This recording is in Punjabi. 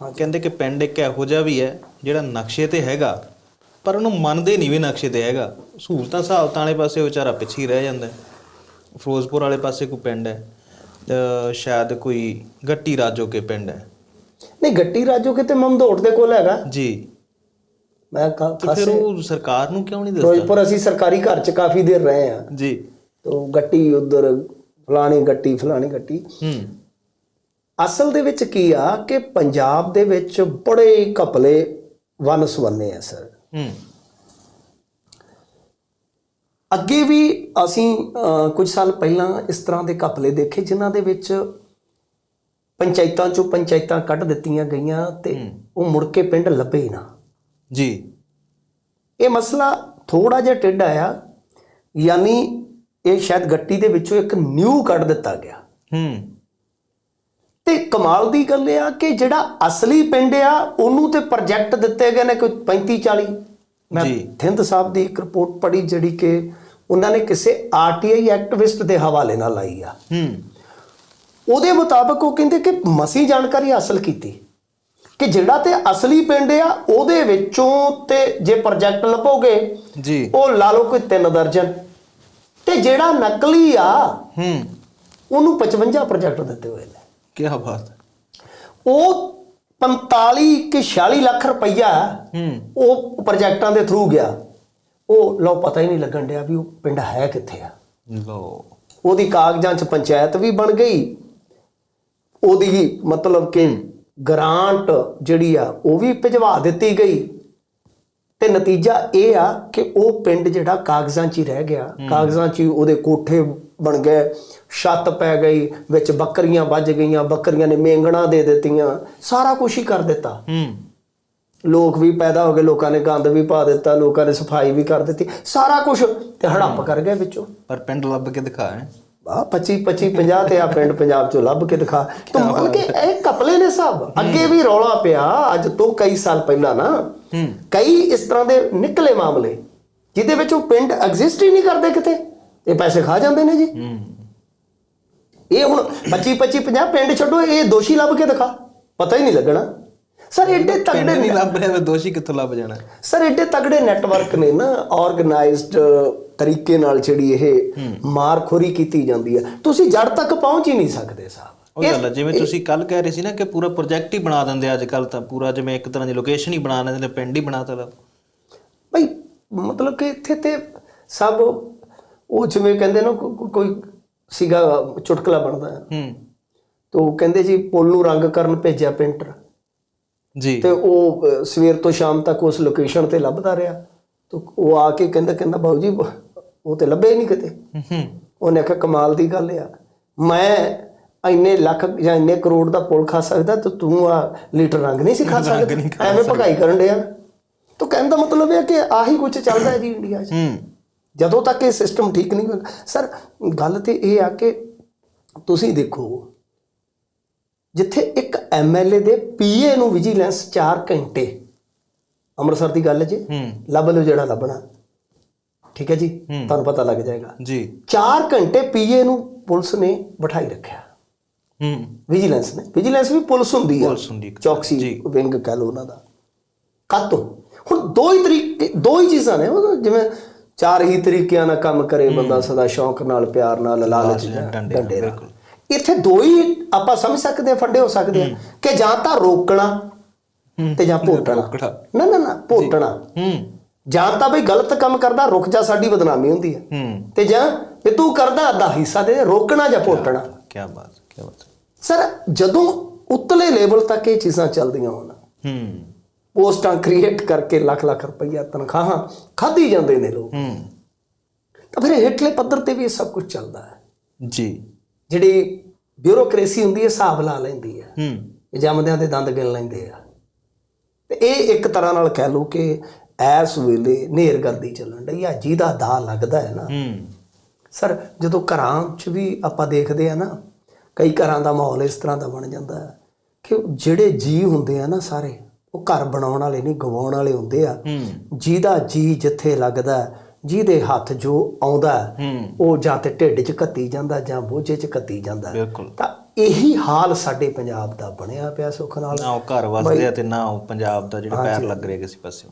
ਕਹਿੰਦੇ ਕਿ ਪਿੰਡ ਇੱਕ ਇਹੋ ਜਿਹਾ ਵੀ ਹੈ ਜਿਹੜਾ ਨਕਸ਼ੇ ਤੇ ਹੈਗਾ ਪਰ ਉਹਨੂੰ ਮੰਨਦੇ ਨਹੀਂ ਵੀ ਨਕਸ਼ੇ ਤੇ ਹੈਗਾ। ਸਹੂਲਤਾਂ ਸਹਾਲਤਾਂ ਵਾਲੇ ਪਾਸੇ ਵਿਚਾਰਾ ਪਿੱਛੇ ਹੀ ਰਹਿ ਜਾਂਦਾ। ਫਿਰੋਜ਼ਪੁਰ ਵਾਲੇ ਪਾਸੇ ਕੋਈ ਪਿੰਡ ਹੈ ਸ਼ਾਇਦ ਕੋਈ ਗੱਟੀ ਰਾਜੋ ਕੇ ਪਿੰਡ ਹੈ। ਨਹੀਂ ਗੱਟੀ ਰਾਜੋ ਕਿਤੇ ਮਮਦੋਟ ਦੇ ਕੋਲ ਹੈਗਾ। ਜੀ। ਮੈਂ ਕਾ ਤੇ ਫਿਰ ਉਹ ਸਰਕਾਰ ਨੂੰ ਕਿਉਂ ਨਹੀਂ ਦੱਸਦਾ? ਫਿਰੋਜ਼ਪੁਰ ਅਸੀਂ ਸਰਕਾਰੀ ਘਰ 'ਚ ਕਾਫੀ ਦੇਰ ਰਹੇ ਆ ਜੀ। ਤੋ ਗੱਟੀ ਉਧਰ ਫਲਾਣੀ ਗੱਟੀ ਫਲਾਣੀ ਗੱਟੀ। ਹੂੰ। ਅਸਲ ਦੇ ਵਿੱਚ ਕੀ ਆ ਕਿ ਪੰਜਾਬ ਦੇ ਵਿੱਚ ਬੜੇ ਘਪਲੇ ਵਨ ਸਵੰਨੇ ਆ ਸਰ। ਹੂੰ। ਅੱਗੇ ਵੀ ਅਸੀਂ ਕੁਝ ਸਾਲ ਪਹਿਲਾਂ ਇਸ ਤਰ੍ਹਾਂ ਦੇ ਘਪਲੇ ਦੇਖੇ ਜਿਨ੍ਹਾਂ ਦੇ ਵਿੱਚ ਪੰਚਾਇਤਾਂ ਚੋਂ ਪੰਚਾਇਤਾਂ ਕੱਢ ਦਿੱਤੀਆਂ ਗਈਆਂ ਤੇ ਉਹ ਮੁੜ ਕੇ ਪਿੰਡ ਲੱਭੇ ਹੀ ਨਾ। ਜੀ। ਇਹ ਮਸਲਾ ਥੋੜਾ ਜਿਹਾ ਟਿੱਡ ਆਇਆ ਯਾਨੀ ਇਹ ਸ਼ਾਇਦ ਗੱਟੀ ਦੇ ਵਿੱਚੋਂ ਇੱਕ ਨਿਊ ਕੱਢ ਦਿੱਤਾ ਗਿਆ। ਹੂੰ। ਤੇ ਕਮਾਲ ਦੀ ਗੱਲ ਇਹ ਆ ਕਿ ਜਿਹੜਾ ਅਸਲੀ ਪਿੰਡ ਆ ਉਹਨੂੰ ਤੇ ਪ੍ਰੋਜੈਕਟ ਦਿੱਤੇ ਗਏ ਨੇ ਕੋਈ 35 40 ਮੈਂ। ਥਿੰਦ ਸਾਹਿਬ ਦੀ ਇੱਕ ਰਿਪੋਰਟ ਪੜ੍ਹੀ ਜਿਹੜੀ ਕਿ ਉਹਨਾਂ ਨੇ ਕਿਸੇ ਆਰਟੀਆਈ ਐਕਟਿਵਿਸਟ ਦੇ ਹਵਾਲੇ ਨਾਲ ਲਾਈ ਆ। ਹੂੰ। ਉਹਦੇ ਮੁਤਾਬਕ ਉਹ ਕਹਿੰਦੇ ਕਿ ਮਸੀ ਜਾਣਕਾਰੀ ਹਾਸਲ ਕੀਤੀ ਕਿ ਜਿਹੜਾ ਤੇ ਅਸਲੀ ਪਿੰਡ ਆ ਉਹਦੇ ਵਿੱਚੋਂ ਤੇ ਜੇ ਪ੍ਰੋਜੈਕਟ ਲੱਭੋਗੇ ਜੀ। ਉਹ ਲਾ ਲਓ ਕੋਈ ਤਿੰਨ ਦਰਜਨ। ਤੇ ਜਿਹੜਾ ਨਕਲੀ ਆ ਹੂੰ। ਉਹਨੂੰ 55 ਪ੍ਰੋਜੈਕਟ ਦਿੱਤੇ ਹੋਏ ਨੇ। ਕੀ ਬਾਤ ਉਹ 45 ਕਿ 46 ਲੱਖ ਰੁਪਈਆ ਉਹ ਪ੍ਰੋਜੈਕਟਾਂ ਦੇ ਥਰੂ ਗਿਆ। ਉਹ ਲਓ ਪਤਾ ਹੀ ਨਹੀਂ ਲੱਗਣ ਡਿਆ ਵੀ ਉਹ ਪਿੰਡ ਹੈ ਕਿੱਥੇ ਆ। ਲੋ ਉਹਦੀ ਕਾਗਜ਼ਾਂ 'ਚ ਪੰਚਾਇਤ ਵੀ ਬਣ ਗਈ। ਉਹਦੀ ਮਤਲਬ ਕਿ ਗ੍ਰਾਂਟ ਜਿਹੜੀ ਆ ਉਹ ਵੀ ਭਿਜਵਾ ਦਿੱਤੀ ਗਈ। ਤੇ ਨਤੀਜਾ ਇਹ ਆ ਕਿ ਉਹ ਪਿੰਡ ਜਿਹੜਾ ਕਾਗਜ਼ਾਂ 'ਚ ਹੀ ਰਹਿ ਗਿਆ। ਕਾਗਜ਼ਾਂ 'ਚ ਹੀ ਉਹਦੇ ਕੋਠੇ ਬਣ ਗਏ ਛੱਤ ਪੈ ਗਈ ਵਿੱਚ ਬੱਕਰੀਆਂ ਵੱਜ ਗਈਆਂ ਬੱਕਰੀਆਂ ਨੇ ਮੇਂਗਣਾ ਦੇ ਦਿੱਤੀਆਂ ਸਾਰਾ ਕੁਝ ਹੀ ਕਰ ਦਿੱਤਾ। ਹੂੰ। ਲੋਕ ਵੀ ਪੈਦਾ ਹੋ ਗਏ ਲੋਕਾਂ ਨੇ ਗੰਦ ਵੀ ਪਾ ਦਿੱਤਾ ਲੋਕਾਂ ਨੇ ਸਫ਼ਾਈ ਵੀ ਕਰ ਦਿੱਤੀ ਸਾਰਾ ਕੁਝ ਤੇ ਹੜੱਪ ਕਰ ਗਏ ਵਿੱਚੋਂ। ਪਰ ਪਿੰਡ ਲੱਭ ਕੇ ਦਿਖਾ ਹੈ ਆ 25 25 50 ਤੇ ਆ ਪਿੰਡ ਪੰਜਾਬ ਚੋਂ ਲੱਭ ਕੇ ਦਿਖਾ। ਤੂੰ ਮੰਨ ਕੇ ਇਹ ਕਪਲੇ ਨੇ ਸਭ। ਅੱਗੇ ਵੀ ਰੌਲਾ ਪਿਆ ਅੱਜ ਤੋਂ ਕਈ ਸਾਲ ਪਹਿਲਾਂ ਨਾ ਹੂੰ। ਕਈ ਇਸ ਤਰ੍ਹਾਂ ਦੇ ਨਿਕਲੇ ਮਾਮਲੇ ਜਿਹਦੇ ਵਿੱਚ ਉਹ ਪਿੰਡ ਐਗਜ਼ਿਸਟ ਹੀ ਨਹੀਂ ਕਰਦੇ ਕਿਤੇ। ਇਹ ਪੈਸੇ ਖਾ ਜਾਂਦੇ ਨੇ ਜੀ। ਹੂੰ। ਇਹ ਹੁਣ 25 25 50 ਪਿੰਡ ਛੱਡੋ ਇਹ ਦੋਸ਼ੀ ਲੱਭ ਕੇ ਦਿਖਾ। ਪਤਾ ਹੀ ਨਹੀਂ ਲੱਗਣਾ। ਸਰ ਪਿੰਡ ਤਗੜੇ ਨਹੀਂ ਲੱਭ ਰਿਹਾ ਦੋਸ਼ੀ ਕਿੱਥੋਂ ਲੱਭ ਜਾਣਾ? ਸਰ ਐਡੇ ਤਗੜੇ ਨੈਟਵਰਕ ਨੇ ਨਾ ਆਰਗੇਨਾਈਜ਼ਡ ਤਰੀਕੇ ਨਾਲ ਜਿਹੜੀ ਇਹ ਮਾਰਖੋਰੀ ਕੀਤੀ ਜਾਂਦੀ ਹੈ। ਤੁਸੀਂ ਜੜ ਤੱਕ ਪਹੁੰਚ ਹੀ ਨਹੀਂ ਸਕਦੇ ਸਾਹਿਬ। ਉਹ ਗੱਲ ਜਿਵੇਂ ਤੁਸੀਂ ਕੱਲ ਕਹਿ ਰਹੇ ਸੀ ਨਾ ਕਿ ਪੂਰਾ ਪ੍ਰੋਜੈਕਟ ਹੀ ਬਣਾ ਦਿੰਦੇ ਅੱਜ ਕੱਲ ਤਾਂ ਪੂਰਾ ਜਿਵੇਂ ਇੱਕ ਤਰ੍ਹਾਂ ਦੀ ਲੋਕੇਸ਼ਨ ਹੀ ਬਣਾ ਦਿੰਦੇ ਨੇ ਪਿੰਡ ਹੀ ਬਣਾ ਤਾ ਭਾਈ ਮਤਲਬ ਕਿ ਇੱਥੇ ਤੇ ਸਭ ਉਹ ਜਿਵੇਂ ਕਹਿੰਦੇ ਨਾ ਕੋਈ ਸੀਗਾ ਚੁਟਕਲਾ ਬਣਦਾ। ਹੈ। ਹੂੰ ਤੇ ਕਹਿੰਦੇ ਜੀ ਪੁੱਲ ਨੂੰ ਰੰਗ ਕਰਨ ਭੇਜਿਆ ਪੇਂਟਰ ਜੀ। ਤੇ ਉਹ ਸਵੇਰ ਤੋਂ ਸ਼ਾਮ ਤੱਕ ਉਸ ਲੋਕੇਸ਼ਨ ਤੇ ਲੱਭਦਾ ਰਿਹਾ। ਤੇ ਉਹ ਆ ਕੇ ਕਹਿੰਦਾ ਕਹਿੰਦਾ ਬਾਊ ਜੀ ਉਹ ਤੇ ਲੱਭੇ ਹੀ ਨਹੀਂ ਕਿਤੇ? ਹੂੰ ਉਹਨੇ ਆਖਿਆ ਕਮਾਲ ਦੀ ਗੱਲ ਆ। ਮੈਂ ਇੰਨੇ ਲੱਖ ਜਾਂ ਇੰਨੇ ਕਰੋੜ ਦਾ ਪੁੱਲ ਖਾ ਸਕਦਾ ਤੇ ਤੂੰ ਆ ਲੀਟਰ ਰੰਗ ਨਹੀਂ ਸੀ ਖਾ ਸਕਦਾ। ਐਵੇਂ ਭਗਾਈ ਕਰਨ ਡਿਆ। ਤਾਂ ਕਹਿਣ ਦਾ ਮਤਲਬ ਇਹ ਕਿ ਆਹੀ ਕੁਝ ਚੱਲਦਾ ਹੈ ਜੀ ਇੰਡੀਆ 'ਚ। ਹੂੰ। ਜਦੋਂ ਤੱਕ ਇਹ ਸਿਸਟਮ ਠੀਕ ਨਹੀਂ ਹੋਏਗਾ ਸਰ ਗੱਲ ਤੇ ਇਹ ਆ ਕਿ ਤੁਸੀਂ ਦੇਖੋ ਜਿੱਥੇ ਇੱਕ ਐਮਐਲਏ ਦੇ ਪੀਏ ਨੂੰ ਵਿਜੀਲੈਂਸ 4 ਘੰਟੇ। ਅੰਮ੍ਰਿਤਸਰ ਦੀ ਗੱਲ ਜੇ। ਹੂੰ। ਲੱਭ ਲਓ ਜਿਹੜਾ ਲੱਭਣਾ। ਠੀਕ ਹੈ ਜੀ? ਹੂੰ। ਤੁਹਾਨੂੰ ਪਤਾ ਲੱਗ ਜਾਏਗਾ। ਜੀ। 4 ਘੰਟੇ ਪੀਏ ਨੂੰ ਪੁਲਿਸ ਨੇ ਬਿਠਾਈ ਰੱਖਿਆ। ਹੂੰ। ਵਿਜੀਲੈਂਸ ਨੇ। ਵਿਜੀਲੈਂਸ ਵੀ ਪੁਲਿਸ ਹੁੰਦੀ ਆ। ਪੁਲਿਸ ਹੁੰਦੀ ਚੌਕਸੀ ਵਿੰਗ ਕਹ ਲਓ ਉਹਨਾਂ ਦਾ। ਕਾਤੋਂ? ਹੁਣ ਦੋ ਹੀ ਤਰੀਕੇ ਦੋ ਹੀ ਚੀਜ਼ਾਂ ਨੇ। ਜਿਵੇਂ ਚਾਰ ਹੀ ਤਰੀਕਿਆਂ ਨਾਲ ਕੰਮ ਕਰੇ ਬੰਦਾ ਸਦਾ ਸ਼ੌਂਕ ਨਾਲ ਪਿਆਰ ਨਾਲ ਲਾਲਚ ਨਾਲ ਡੰਡੇ ਡੰਡੇ ਨਾਲ। ਇੱਥੇ ਦੋ ਹੀ ਆਪਾਂ ਸਮਝ ਸਕਦੇ ਹਾਂ ਫੰਡੇ ਹੋ ਸਕਦੇ ਆ ਕਿ ਜਾਂ ਤਾਂ ਰੋਕਣਾ। ਤੇ ਜਾਂ ਭੋਟਣਾ। ਨਾ ਨਾ ਨਾ ਭੋਟਣਾ। ਹੂੰ। ਜਾਂ ਤਾਂ ਬਈ ਗਲਤ ਕੰਮ ਕਰਦਾ ਰੁਕ ਜਾ ਸਾਡੀ ਬਦਨਾਮੀ ਹੁੰਦੀ ਹੈ। ਹੂੰ। ਤੇ ਜਾਂ ਵੀ ਤੂੰ ਕਰਦਾ ਅੱਧਾ ਹਿੱਸਾ ਦੇ ਰੋਕਣਾ ਜਾਂ ਭੋਟਣਾ। ਕੀ ਬਾਤ ਕੀ ਬਾਤ। ਸਰ ਜਦੋਂ ਉਤਲੇ ਲੈਵਲ ਤੱਕ ਇਹ ਚੀਜ਼ਾਂ ਚੱਲਦੀਆਂ ਹੋਣ ਹੂੰ। ਪੋਸਟਾਂ ਕ੍ਰੀਏਟ ਕਰਕੇ ਲੱਖ ਲੱਖ ਰੁਪਈਆ ਤਨਖਾਹਾਂ ਖਾਧੀ ਜਾਂਦੇ ਨੇ ਲੋਕ। ਹੂੰ। ਤਾਂ ਫਿਰ ਹੇਠਲੇ ਪੱਧਰ ਤੇ ਵੀ ਇਹ ਸਭ ਕੁਝ ਚੱਲਦਾ ਹੈ। ਜੀ। ਜਿਹੜੀ ਬਿਊਰੋਕ੍ਰੇਸੀ ਹੁੰਦੀ ਹੈ ਹਿਸਾਬ ਲਾ ਲੈਂਦੀ ਹੈ। ਹੂੰ। ਜੰਮਦਿਆਂ ਦੇ ਦੰਦ ਗਿਣ ਲੈਂਦੇ ਆ। ਤੇ ਇਹ ਇੱਕ ਤਰ੍ਹਾਂ ਨਾਲ ਕਹਿ ਲਓ ਕਿ ਐਸ ਵੇਲੇ ਨੇਰਗਰਦੀ ਚੱਲਣ ਡਈ ਆ ਜਿਹਦਾ ਦਾ ਲੱਗਦਾ ਹੈ ਨਾ। ਹੂੰ। ਸਰ ਜਦੋਂ ਘਰਾਂ 'ਚ ਵੀ ਆਪਾਂ ਦੇਖਦੇ ਆ ਨਾ ਕਈ ਘਰਾਂ ਦਾ ਮਾਹੌਲ ਇਸ ਤਰ੍ਹਾਂ ਦਾ ਬਣ ਜਾਂਦਾ ਹੈ ਕਿ ਜਿਹੜੇ ਜੀ ਹੁੰਦੇ ਆ ਨਾ ਸਾਰੇ ਉਹ ਘਰ ਬਣਾਉਣ ਵਾਲੇ ਨਹੀਂ ਗਵਾਉਣ ਵਾਲੇ ਹੁੰਦੇ ਆ। ਜਿਹਦਾ ਜੀ ਜਿੱਥੇ ਲੱਗਦਾ ਹੈ, ਜਿਹਦੇ ਹੱਥ ਜੋ ਆਉਂਦਾ ਉਹ ਜਾਂ ਤੇ ਢਿੱਡ 'ਚ ਕੱਤੀ ਜਾਂਦਾ ਜਾਂ ਬੋਝੇ 'ਚ ਕੱਤੀ ਜਾਂਦਾ ਤਾਂ ਇਹੀ ਹਾਲ ਸਾਡੇ ਪੰਜਾਬ ਦਾ ਬਣਿਆ ਪਿਆ ਸੁੱਖ ਨਾਲ। ਨਾ ਉਹ ਘਰ ਵਸਦੇ ਆ ਤੇ ਨਾ ਉਹ ਪੰਜਾਬ ਦਾ ਜਿਹੜਾ ਪੈਰ ਲੱਗ ਰਿਹਾ ਕਿਸੇ ਪਾਸੇ